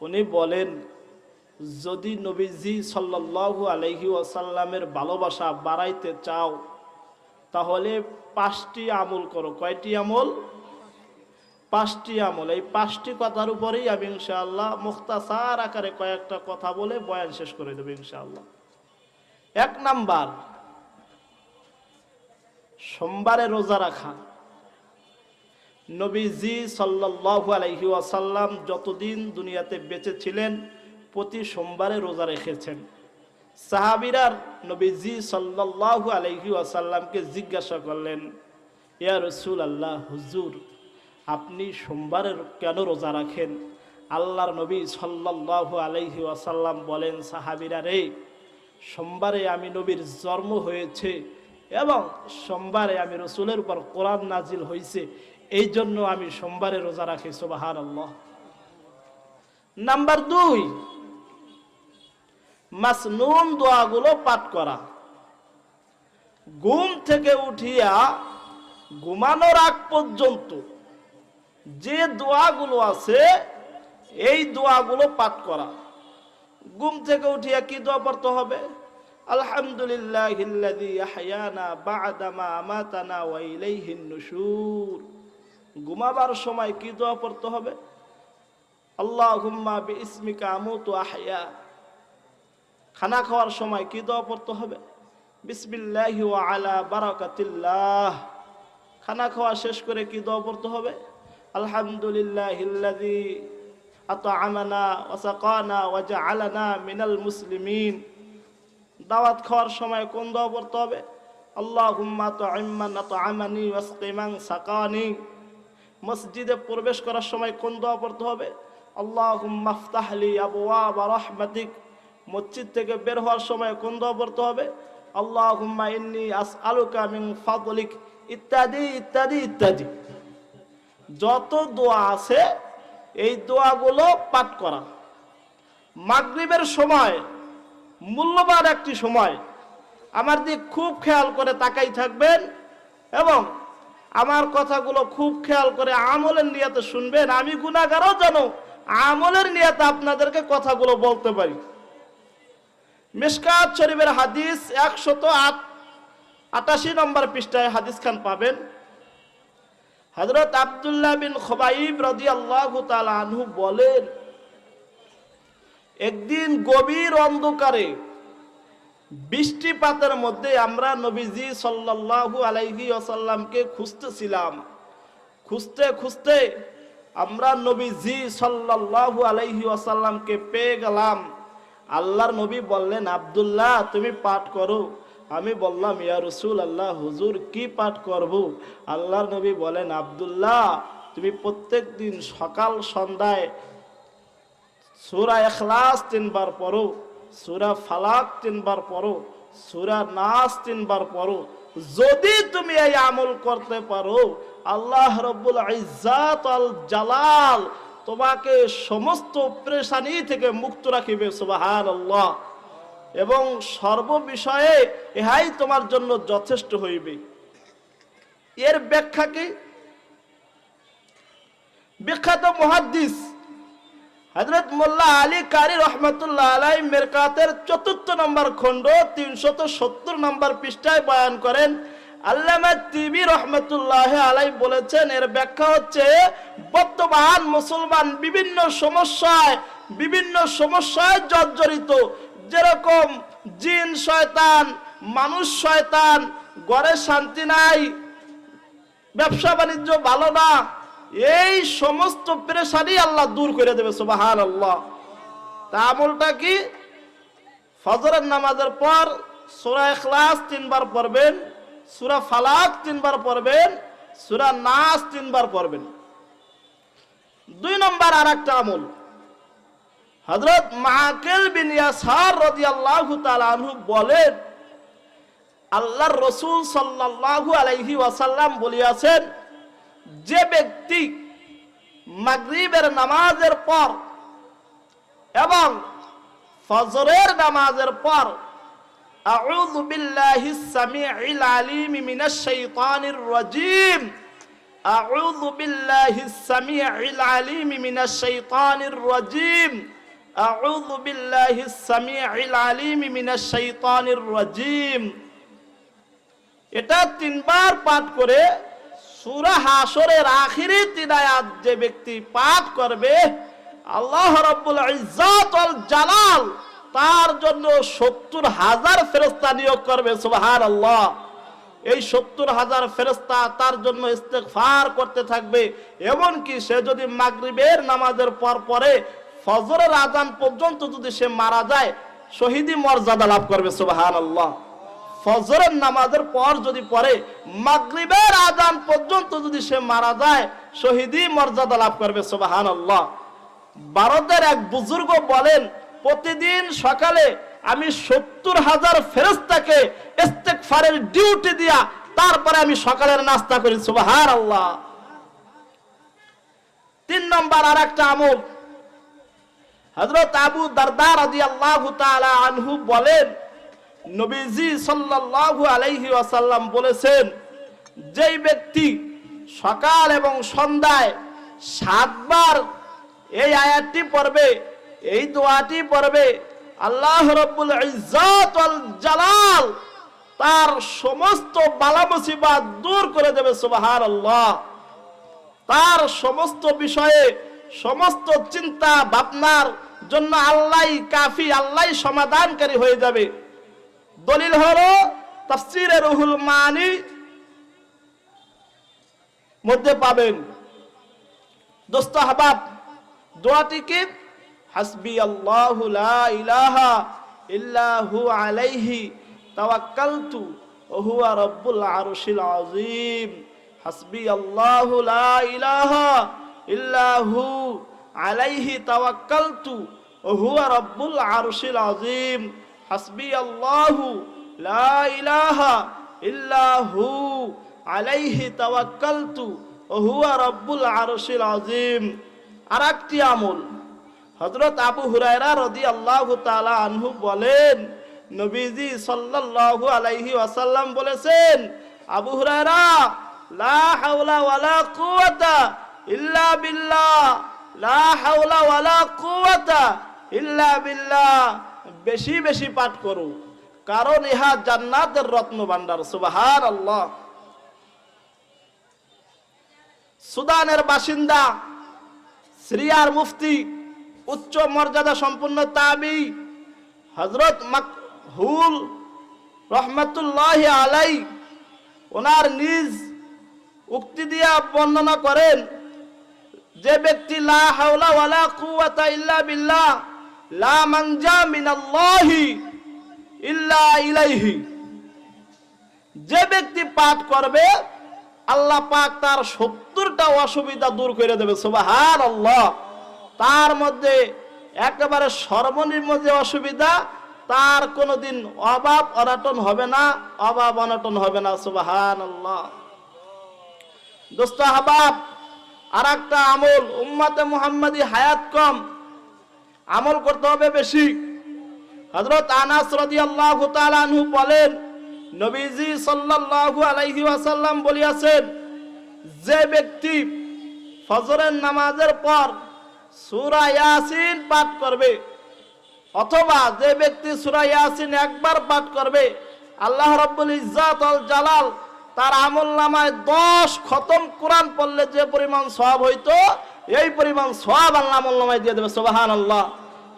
উনি বলেন, যদি নবীজি সাল্লাল্লাহু আলাইহি ওয়াসাল্লামের ভালোবাসা বাড়াইতে চাও, তাহলে পাঁচটি আমল করো। কয়টি আমল? পাঁচটি আমল। এই পাঁচটি কথার উপরেই আমি ইনশাআল্লাহ মুখতাসার আকারে কয়েকটা কথা বলে বয়ান শেষ করে দেবো ইনশাআল্লাহ। এক নাম্বার, সোমবারে রোজা রাখা। নবীজি সাল্লাল্লাহু আলাইহি ওয়াসাল্লাম যতদিন দুনিয়াতে বেঁচে ছিলেন, প্রতি সোমবারে রোজা রেখেছেন। সাহাবিরার নবীজি সাল্লাল্লাহু আলাইহি ওয়াসাল্লামকে জিজ্ঞাসা করলেন, ইয়া রসুল আল্লাহ হুজুর, আপনি সোমবারের কেন রোজা রাখেন? আল্লাহর নবী সাল্লাল্লাহু আলাইহি আসাল্লাম বলেন, সাহাবিরা রে, সোমবারে আমি নবীর জন্ম হয়েছে এবং সোমবারে আমি রসুলের উপর কোরআন নাজিল হয়েছে এই জন্য আমি সোমবারে রোজা রাখি সোবাহার আল্লাহ নাম্বার দুই মাসনুন দোয়াগুলো পাঠ করা। ঘুম থেকে উঠিয়া ঘুমানোর আগ পর্যন্ত যে দোয়াগুলো আছে, এই দোয়াগুলো পাঠ করা। ঘুম থেকে উঠিয়া কি দোয়া পড়তে হবে? আলহামদুলিল্লাহ বাদামা আমাতানা ওয়া ইলাইহিন নুশুর। ঘুমাবার সময় কি দোয়া পড়তে হবে? আল্লাহ আল্লাহুম্মা বিইসমিকা আমুতু আহয়া খানা খাওয়ার সময় কি দোয়া পড়তে হবে? বিসমিল্লাহি ওয়া আলা বারাকাতিল্লাহ। খানা খাওয়া শেষ করে কি দোয়া পড়তে হবে? আলহামদুলিল্লাহিল্লাযী আতআমানা ওয়া সাকানা ওয়া জাআলানা মিনাল মুসলিমিন। দাওয়াত খাওয়ার সময় কোন দোয়া পড়তে হবে? আল্লাহুম্মা তু'ইম্মান আতআমানি ওয়াসকিমান সাকানি। মসজিদে প্রবেশ করার সময় কোন দোয়া পড়তে হবে? আল্লাহুম্মা আফতাহলি আবওয়াবা রাহমাতিক। মসজিদ থেকে বের হওয়ার সময় কোন দোয়া পড়তে হবে? আল্লাহুম্মা ইন্নী আসআলুকা মিন ফাদলিক। ইত্যাদি ইত্যাদি ইত্যাদি। যত দোয়া আছে, এই দোয়াগুলো পাঠ করা। মাগরিবের সময়, মূল্যবান একটি সময়। আমার দিক খুব খেয়াল করে তাকাই থাকবেন এবং আমার কথাগুলো খুব খেয়াল করে আমলের নিয়াতে শুনবেন, আমি গুণাগারও জানো আমলের নিয়াতে আপনাদেরকে কথাগুলো বলতে পারি। মিসকাত শরীফের হাদিস একশত আট, আটাশি নম্বর পৃষ্ঠায় হাদিস খান পাবেন। হজরত আবদুল্লাহ বিন খবাইব রাজি আল্লাহ বলেন, একদিন গভীর অন্ধকারে বৃষ্টিপাতের মধ্যে আমরা নবীজি সাল্লাল্লাহু আলাইহি আসাল্লামকে খুঁজতেছিলাম। খুঁজতে খুঁজতে আমরা নবীজি সাল্লাল্লাহু আলাইহি আসাল্লামকে পেয়ে গেলাম। আল্লাহর নবী বললেন, আব্দুল্লাহ, তুমি পাঠ করো। আমি বললাম, ইয়া রসুল আল্লাহ হুজুর, কি পাঠ করব? আল্লাহর নবী বলেন, আব্দুল্লাহ, তুমি প্রত্যেক দিন সকাল, সন্ধ্যায় সুরা এখলাস তিনবার পড়ো। সুরা ফালাক তিনবার পড়ো, সুরা নাস তিনবার পড়ো। যদি তুমি এই আমল করতে পারো, আল্লাহ রব্বুল ইজ্জাত আল জালাল তোমাকে সমস্ত প্রেশানি থেকে মুক্ত রাখিবে সুবাহান আল্লাহ এবং সর্ব বিষয়ে ইহাই তোমার জন্য যথেষ্ট হইবে। এর ব্যাখ্যা কি? বিখ্যাত মহাদ্দিস। হজরত মোল্লা আলী কারি রহমতুল্লাহ আলাই মেরকাতের চতুর্থ নম্বর খণ্ড তিনশত সত্তর নম্বর পৃষ্ঠায় বয়ান করেন। আলাই বলেছেন, এর ব্যাখ্যা হচ্ছে, বর্তমান মুসলমান বিভিন্ন সমস্যায় বিভিন্ন সমস্যায় জর্জরিত। যেরকম জিন শয়তান, মানুষ শয়তান, ঘরে শান্তি নাই ব্যবসা বাণিজ্য ভালো না এই সমস্ত পেরেশানি আল্লাহ দূর করে দেবে সুবাহান আল্লাহ তা আমলটা কি? ফজরের নামাজের পর সুরা এখলাস তিনবার পড়বেন, সুরা ফালাক তিনবার পড়বেন, সুরা নাস তিনবার পড়বেন। দুই নম্বর আর একটা আমল। হজরত মাকেল বিন ইয়াসার তাআলা আনহু বলেন, আল্লাহর রসুল সাল্লাল্লাহু আলাইহি ওয়াসাল্লাম বলিয়াছেন যে ব্যক্তি মাগরিবের নামাজের পর এবং ফজরের নামাজের পর, আউযু বিল্লাহি সামিউল আলিম মিনাশ শাইতানির রাজীম আউযু বিল্লাহি সামিউল আলিম মিনাশ শাইতানির রাজীম আউযু বিল্লাহি সামিউল আলিম মিনাশ শাইতানির রাজীম এটা তিনবার পাঠ করে সূরা হাসরের আখিরি তিন আয়াত যে ব্যক্তি পাঠ করবে, আল্লাহ রাব্বুল ইজ্জাত জালাল তার জন্য সত্তর হাজার ফেরেশতা নিয়োগ করবে, সুবহানাল্লাহ। এই সত্তর হাজার ফেরেস্তা তার জন্য ইস্তেগফার করতে থাকবে, এমনকি সে যদি মাগরিবের নামাজের পর পরে ফজরের আজান পর্যন্ত যদি সে মারা যায়, শহীদি মর্যাদা লাভ করবে সুবাহান আল্লাহ ফজরের নামাজের পর যদি পরে মাগরিবের আজান পর্যন্ত যদি সে মারা যায় শহীদি মর্যাদা লাভ করবে সুবাহান আল্লাহ ভারতের এক বুজুর্গ বলেন, প্রতিদিন সকালে আমি সত্তর হাজার ফেরেস্তাকে ইস্তেকফারের ডিউটি দিয়া তারপরে আমি সকালের নাস্তা করি সুবাহার আল্লাহ তিন নম্বর আর একটা আমল। হজরত আবু দারদার রাজি আল্লাহ আনহু বলেন নবীজি সাল্লাল্লাহু আলাইহি ওয়াসাল্লাম বলেছেন, যেই ব্যক্তি সকাল এবং সন্ধ্যায় সাতবার এই আয়াতটি পড়বে, এই দোয়াটি পড়বে, আল্লাহ রব্বুল ইজ্জত জালাল তার সমস্ত বালা মুসিবাত দূর করে দেবে, সুবহানাল্লাহ। তার সমস্ত বিষয়ে, সমস্ত চিন্তা ভাবনার জন্য আল্লাহ কাফি আল্লাহ সমাধানকারী হয়ে যাবে। দলিল হলো তাফসিরে রুহুল মানি মধ্যে পাবেন। দোস্ত হাবাব দোয়াটি কি হাসবি আল্লাহু লা ইলাহা ইল্লাহু আলাইহি তাওয়াক্কালতু ওয়া হুয়া রাব্বুল আরশিল আযীম। হাসবি আল্লাহু লা ইলাহা ইল্লাহু আলাইহি তাওয়াক্কালতু ওয়া হুয়া রাব্বুল আরশিল আযীম। হাসবি আল্লাহু লা ইলাহা ইল্লাহু আলাইহি তাওয়াক্কালতু ওয়া হুয়া রাব্বুল আরশিল আযীম। আরেকটি আমল, হযরত আবু হুরায়রা রাদিয়াল্লাহু তাআলা আনহু বলেন, নবীজি সাল্লাল্লাহু আলাইহি ওয়াসাল্লাম বলেছেন, আবু হুরায়রা, লা হাওলা ওয়ালা কুওয়াতা ইল্লা বিল্লাহ, লা হাওলা ওয়ালা কুওয়াতা ইল্লা বিল্লাহ। বেশি বেশি পাঠ করো। কারণ ইহা জান্নাতের রত্ন ভান্ডার সুবহানাল্লাহ। সুদানের বাসিন্দা, সিরিয়ার মুফতি, উচ্চ মর্যাদা সম্পন্ন তাবি হজরত হুল রহমতুল্লাহ আলাই ওনার নিজ উক্তি দিয়া বর্ণনা করেন, যে ব্যক্তি লা হাওলা ওয়ালা কুওয়াতা ইল্লা বিল্লাহ লা ইল্লা যে ব্যক্তি পাঠ করবে, আল্লাহ পাক তার সত্তরটা অসুবিধা দূর করে দেবে সুবাহান আল্লাহ তার মধ্যে একেবারে সর্বনিম্ন যে অসুবিধা, তার কোনোদিন অভাব অনাটন হবে না, অভাব অনাটন হবে না সুবাহান আল্লাহ দোস্ত হাবাব আর একটা আমল, উম্মাতে মুহাম্মাদি হায়াত কম। আমল করতে হবে বেশি। হজরত আনাস রাদিয়াল্লাহু তাআলা আনহু বলেন, নবীজি সাল্লাল্লাহু আলাইহি ওয়াসাল্লাম বলিয়াছেন, যে ব্যক্তি ফজরের নামাজের পর সূরা ইয়াসিন পাঠ করবে, অথবা যে ব্যক্তি সূরা ইয়াসিন একবার পাঠ করবে, আল্লাহ রাব্বুল ইজ্জাত আল জালাল তার আমল নামায় দশ খতম কোরআন পড়লে যে পরিমাণ সওয়াব হইতো, এই পরিমাণ সওয়াব আল্লাহ আমল নামায় দিয়ে দেবে, সুবহানাল্লাহ।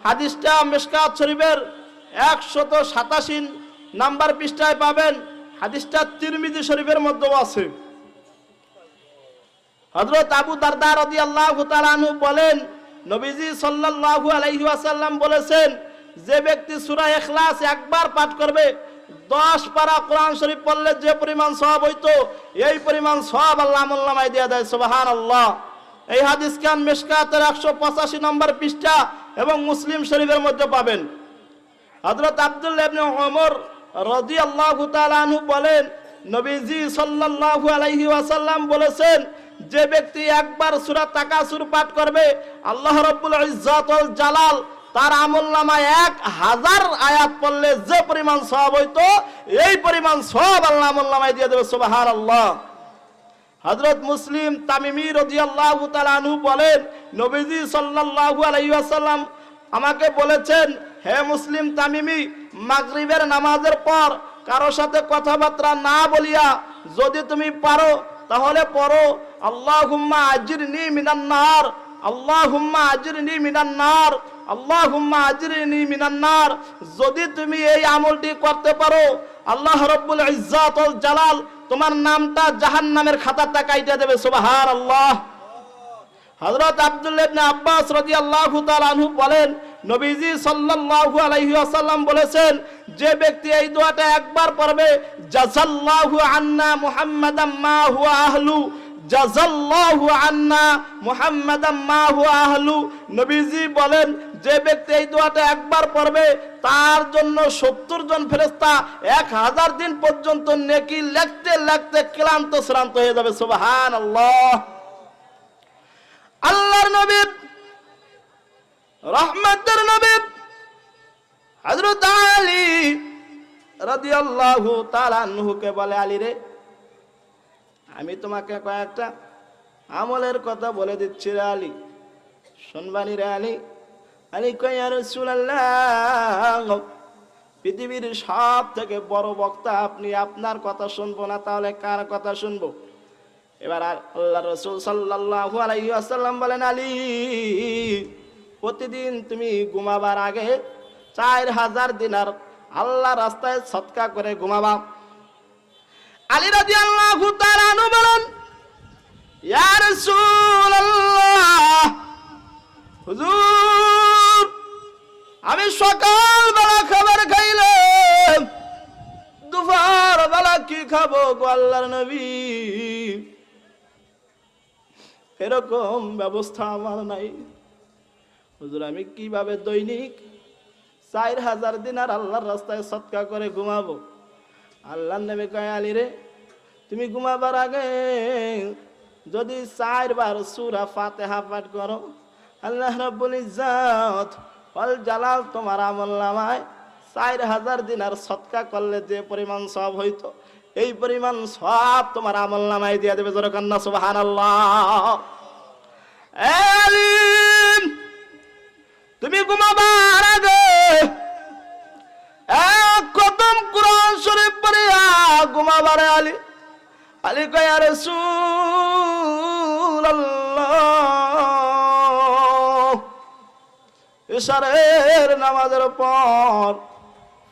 হাদিসটা মিশকাত শরীফের একশত সাতাশি নাম্বার পৃষ্ঠায় পাবেন। হাদিসটা তিরমিজি শরীফের মধ্যেও আছে। হযরত আবু দারদা রাদিয়াল্লাহু তাআলা আনহু বলেন, নবীজি সাল্লাল্লাহু আলাইহি ওয়াসাল্লাম বলেছেন, যে ব্যক্তি সূরা ইখলাস একবার পাঠ করবে 10 পারা কোরআন শরীফ পড়লে যে পরিমাণ সওয়াব হইতো, এই পরিমাণ সওয়াব আল্লাহ আমল নামায় দিয়ে দেয় সুবহানাল্লাহ। এই হাদিস খান মিশকাতের 185 নম্বর পৃষ্ঠা এবং মুসলিম শরীফের মধ্যে পাবেন। হযরত আব্দুল্লাহ ইবনে ওমর রাদিয়াল্লাহু তাআলা আনহু বলেন, নবীজি সাল্লাল্লাহু আলাইহি ওয়াসাল্লাম বলেছেন, যে ব্যক্তি একবার সূরা তাকাসুর পাঠ করবে, আল্লাহ রাব্বুল ইজ্জাত ওয়াল জালাল তার আমলনামায় এক হাজার আয়াত পড়লে যে পরিমাণ সওয়াব হইতো, এই পরিমাণ সওয়াব আল্লাহ আমলনামায় দিয়ে দেবে, সুবহানাল্লাহ। হযরত মুসলিম তামিমি রাদিয়াল্লাহু তাআলা আনহু বলেন, নবীজি সাল্লাল্লাহু আলাইহি ওয়াসাল্লাম আমাকে বলেছেন, হে মুসলিম তামিমি, মাগরিবের নামাজের পর কারও সাথে কথাবার্তা না বলিয়া যদি তুমি পারো, তাহলে পড়ো, আল্লাহুম্মা আজরিনি মিনান নার, আল্লাহুম্মা আজরিনি মিনান নার, আল্লাহুম্মা আজির মিনান নার। যদি তুমি এই আমলটি করতে পারো, আল্লাহ রাব্বুল ইজ্জাত জালাল তোমার নামটা জাহান্নামের খাতাটা কাইটা দেবে, সুবহানাল্লাহ। আল্লাহ হজরত ইবনে আব্বাস রাদিয়াল্লাহু তাআলা আনহু বলেন, নবীজি সাল্লাল্লাহু আলাইহি ওয়াসাল্লাম বলেছেন, যে ব্যক্তি এই দোয়াটা একবার পড়বে, জাযাল্লাহু আন্না মুহাম্মাদাম মা হুয়া আহলু, জাযাল্লাহু আন্না মুহাম্মাদাম মা হুয়া আহলু। নবীজি বলেন যে ব্যক্তি এই দোয়াটা একবার পড়বে, তার জন্য সত্তর জন ফেরেস্তা এক হাজার দিন পর্যন্ত নেকি লেখতে লেখতে ক্লান্ত, শ্রান্ত হয়ে যাবে। সুবহান আল্লাহ আল্লাহর নবী, রহমতের নবী, হযরত আলী রাদিয়াল্লাহু তাআলা আনহুকে বলে, আলী রে, আমি তোমাকে কয়েকটা আমলের কথা বলে দিচ্ছি রে আলী। শুনবানি রে আলী আর পৃথিবীর সব থেকে বড় বক্তা আপনি, আপনার কথা শুনব না, তাহলে কার কথা শুনব? এবার আর আল্লাহ রসুল সাল্লাল্লাহু আলাইহি আসাল্লাম বলেন, আলী, প্রতিদিন তুমি ঘুমাবার আগে চার হাজার দিনার আল্লাহ রাস্তায় সৎকা করে ঘুমাবা। আলী রাজি আল্লাহ বলেন, ইয়া রাসূলুল্লাহ, হুজুর আমি সকাল বেলা খাবার খাইলাম। দুপুর বেলা কি খাব গো আল্লাহর নবী? এরকম ব্যবস্থা আমার নাই। হুজুর, আমি কীভাবে দৈনিক চার হাজার দিন আর আল্লাহর রাস্তায় সৎকা করে ঘুমাবো? আল্লাহ নেবে কয়, আলী রে, তুমি ঘুমাবার আগে যদি চারবার সুরা ফাতেহা পাঠ করো, আল্লাহ রাব্বুল ইজ্জত অল জালাল তোমার আমল নামায়। চার হাজার দিন আর সৎকা করলে যে পরিমাণ সব হইতো, এই পরিমাণ সব তোমার আমল নামায় দিয়ে দেবে জোর কন্যা সুবাহান তুমি ঘুমাবার আগে এক কদম কোরআন শরীফ পড়িয়া ঘুমাবার আলী। আলী কয়া রাসূলুল্লাহ ইশারের নামাজের পর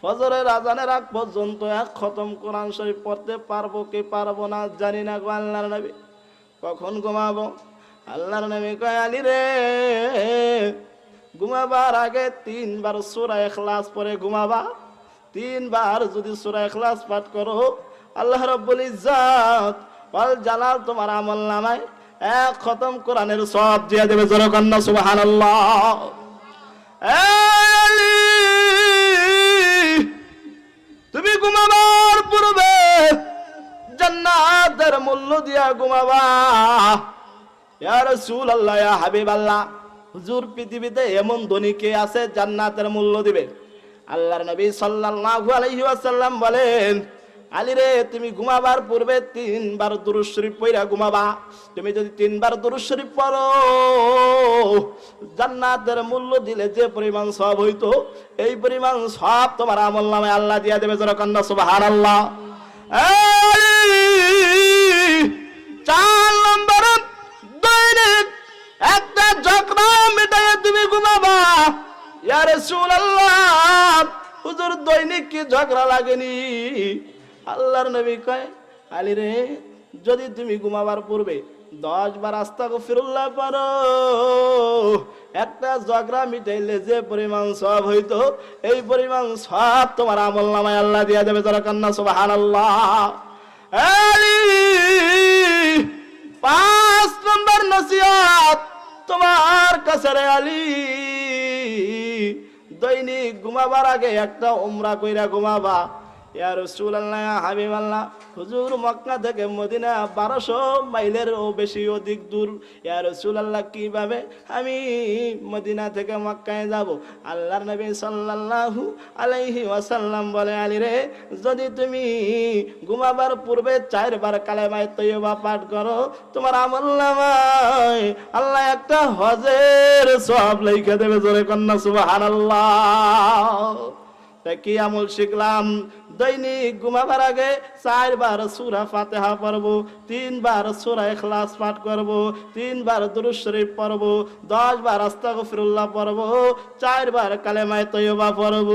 ফজরের আজানের আগ পর্যন্ত এক খতম কোরআন শরীফ পড়তে পারব কি পারব না জানি না গো আল্লাহর নবী। কখন ঘুমাবো? আল্লাহর নবী কয় আলী রে ঘুমাবার আগে তিনবার সূরা ইখলাস পরে ঘুমাবা। তিনবার যদি সূরা ইখলাস পাঠ করো আল্লাহ রাব্বুল ইজ্জত ওয়াল জালাল তোমার আমল নামায় এক খতম কোরআনের সব দিয়ে দেবে। জোরে কন্যা সুবহানাল্লাহ। এই আলী, তুমি ঘুমাবার পূর্বে জান্নাতের মূল্য দিয়া ঘুমাবা। ইয়া রাসূলুল্লাহ, ইয়া হাবিবাল্লাহ, হুজুর পৃথিবীতে এমন ধনী কে আছে জান্নাতের মূল্য দিবে? আল্লাহর নবী সাল্লাল্লাহু আলাইহি ওয়াসাল্লাম বলেন আলী রে, তুমি ঘুমাবার পূর্বে তিনবার দুরূদ শরীফ পড়া ঘুমাবা। তুমি যদি তিনবার দুরূদ শরীফ পড়ো, জান্নাতের মূল্য দিলে যে পরিমাণ সব হইতো, এই পরিমাণ সব তোমার আমল নামে আল্লাহ দিয়া দেবে যারা কন্যা সুবহানাল্লাহ। এই চার নম্বর দৈনিক একটা ঝগড়া মেটাইয়া তুমি ঘুমাবা। ইয়া রাসূলুল্লাহ, হুজুর দৈনিক কি ঝগড়া লাগেনি? আল্লাহর নবী কয়, আলী রে, যদি তুমি ঘুমাবার পূর্বে দশ বার আস্তা ফিরুল্লাহ পারো একটা ঝগড়া মিটাইলে যে পরিমাণ সব হইতো, এই পরিমাণ সব তোমার আমল নামায় আল্লাহ দিয়া দেবে, যারা কান্না সব সুবাহান আল্লাহ পাঁচ নম্বর নসিহত তোমার কাছে রে আলী। দৈনিক ঘুমাবার আগে একটা উমরা কইরা ঘুমাবা ইয়া রাসূলুল্লাহ, ইয়া হাবিবাল্লাহ। হুজুর মক্কা থেকে মদিনা বারোশো মাইলেরও বেশি অধিক দূর। রাসূলুল্লাহ, কীভাবে? আমি মদিনা থেকে মক্কায় যাব। নবী সাল্লাল্লাহু আলাইহি ওয়াসাল্লাম বলে, আলী রে, যদি তুমি ঘুমাবার পূর্বে চারবার কালেমায় তৈবা পাঠ করো, তোমার আমল আল্লাহ একটা হজের সব লেখা দেবে জোরে কন্যা, সুবহানাল্লাহ। কি আমল শিখলাম? দৈনিক ঘুমাবার আগে চারবার সুরা ফাতেহা পড়ব, তিনবার সুরা এখলাস পাঠ করব, তিনবার দুরুদ শরীফ পড়ব দশ বার আস্তাগফিরুল্লাহ পড়ব, চারবার কালেমায় তৈবা পড়ব।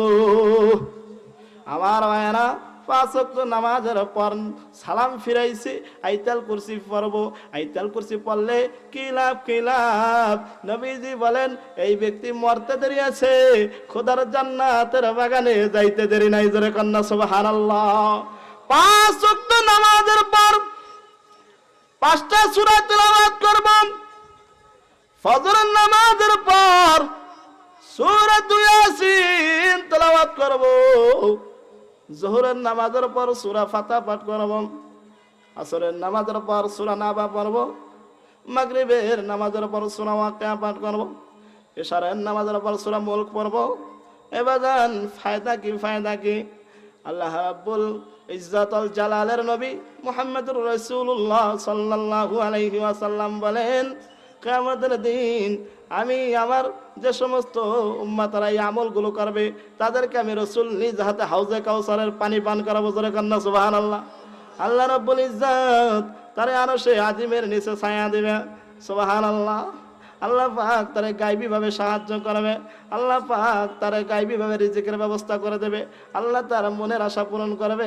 আমার মায়েরা পাঁচ ওয়াক্ত নামাজের পর সালাম ফিরাইছি, আইতাল কুরসি পড়ব। আইতাল কুরসি পড়লে কি লাভ কি লাভ? নবীজি বলেন, এই ব্যক্তি মরতে দেরি আছে, খোদার জান্নাতের বাগানে যাইতে দেরি নাই, জোরে কন্যা, সুবহানাল্লাহ। পাঁচ ওয়াক্ত নামাজের পর পাঁচটা সূরা তেলাওয়াত করব। ফজরের নামাজের পর সূরা ইয়াসিন তেলাওয়াত করব। জোহরের নামাজের পর সুরা ফাতা পাঠ করব, আসরের নামাজের পর সুরা নাবা পড়ব, মাগরিবের নামাজের পর সুরা ওয়াকিয়া পাঠ করব, এশারের নামাজের পর সুরা মুলক পড়ব। এবার ফায়দা কি ফায়দা কি? আল্লাহ রাব্বুল ইজ্জাতুল জালালের নবী মুহাম্মদুর রাসূলুল্লাহ সাল্লাল্লাহু আলাইহি ওয়াসাল্লাম বলেন কিয়ামতের দিন আমি আমার যে সমস্ত উম্মাতারা এই আমলগুলো করবে, তাদেরকে আমি রসুল নিজ হাতে হাউজে কাউসারের পানি পান করাবো, জোরে কান্না সুবাহান আল্লাহ আল্লাহ রব্বুল ইজাত তারা আরও সে আজিমের নিচে ছায়া দিবে সুবাহান আল্লাহ আল্লাহ পাক তারে গাইবী ভাবে সাহায্য করবে, আল্লাহ পাক তারে গাইবী ভাবে রিজিকের ব্যবস্থা করে দেবে, আল্লাহ তার মনের আশা পূরণ করবে,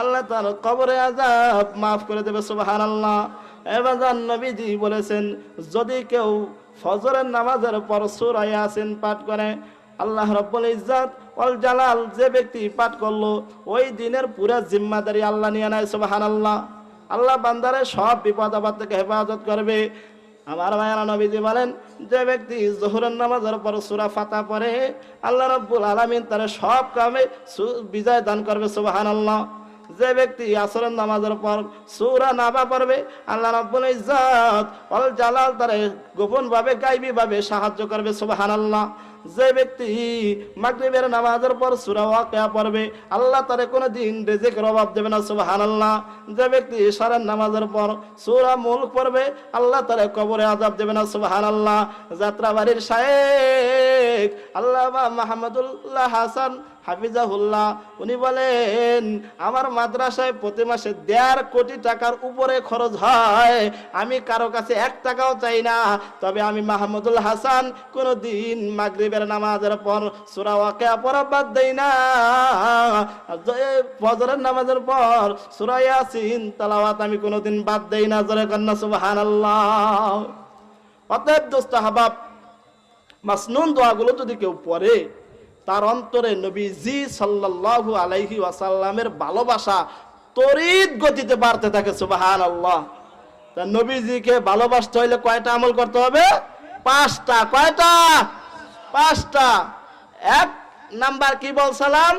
আল্লাহ তার কবরে আজাব মাফ করে দেবে সুবাহান আল্লাহ এবার নবীজি বলেছেন, যদি কেউ ফজরের নামাজের পর সূরা ইয়াসিন পাঠ করে, আল্লাহ রব্বুল ইজ্জাত ওয়াল জালাল যে ব্যক্তি পাঠ করল, ওই দিনের পুরা জিম্মাদারি আল্লাহ নিয়ে নেয়, সুবহানাল্লাহ। আল্লাহ বান্দারে সব বিপদ আপদ থেকে হেফাজত করবে। আমার ভাইয়ারা নবীজি বলেন, যে ব্যক্তি জোহরের নামাজের পর সুরা ফাতা পরে আল্লাহ রব্বুল আলমিন তার সব কামে বিজয় দান করবে, সুবহানাল্লাহ। যে ব্যক্তি আসরের নামাজের পর সুরা নাবা পড়বে, আল্লাহ রাব্বুল ইজ্জত ওয়াল জালাল তারে গোপন ভাবে গায়বী ভাবে সাহায্য করবে, সুবহানাল্লাহ। যে ব্যক্তি মাগরিবের নামাজের পর সুরা ওয়াকিয়া পড়বে, আল্লাহ তারে কোনো দিন রিজিকের অভাব দেবে না, সুবহানাল্লাহ। যে ব্যক্তি ইশারার নামাজের পর সুরা মুলক পড়বে, আল্লাহ তারে কবরে আযাব দেবে না, সুবহানাল্লাহ। যাত্রাবাড়ির শায়েখ আল্লামা মাহমুদুল্লাহ হাসান হাফিজাহুল্লাহ, উনি বলেন, আমার মাদ্রাসায় প্রতি মাসে দেড় কোটি টাকার উপরে খরচ হয়। আমি কারও কাছে এক টাকাও চাই না। তবে আমি মাহমুদুল হাসান কোনো দিন মাগরিবের নামাজের পর সুরা ওয়াকিয়া বাদ দেই না। ফজরের নামাজের পর সুরা ইয়াসিন তালাওয়াত আমি কোনোদিন বাদ দেই না। জোরে কন্যা, সুবহানাল্লাহ। অতএব দোস্ত হাবাব মাসনুন দোয়াগুলো যদি কেউ পড়ে তার অন্তরে নবীজি সাল্লাহু আলাইহি ওয়াসাল্লামের ভালোবাসা তরিত গতিতে বাড়তে থাকে সুবাহান আল্লাহ তা নবীজিকে ভালোবাসতে হইলে কয়টা আমল করতে হবে? পাঁচটা। কয়টা? পাঁচটা। এক নাম্বার কি বলছিলাম?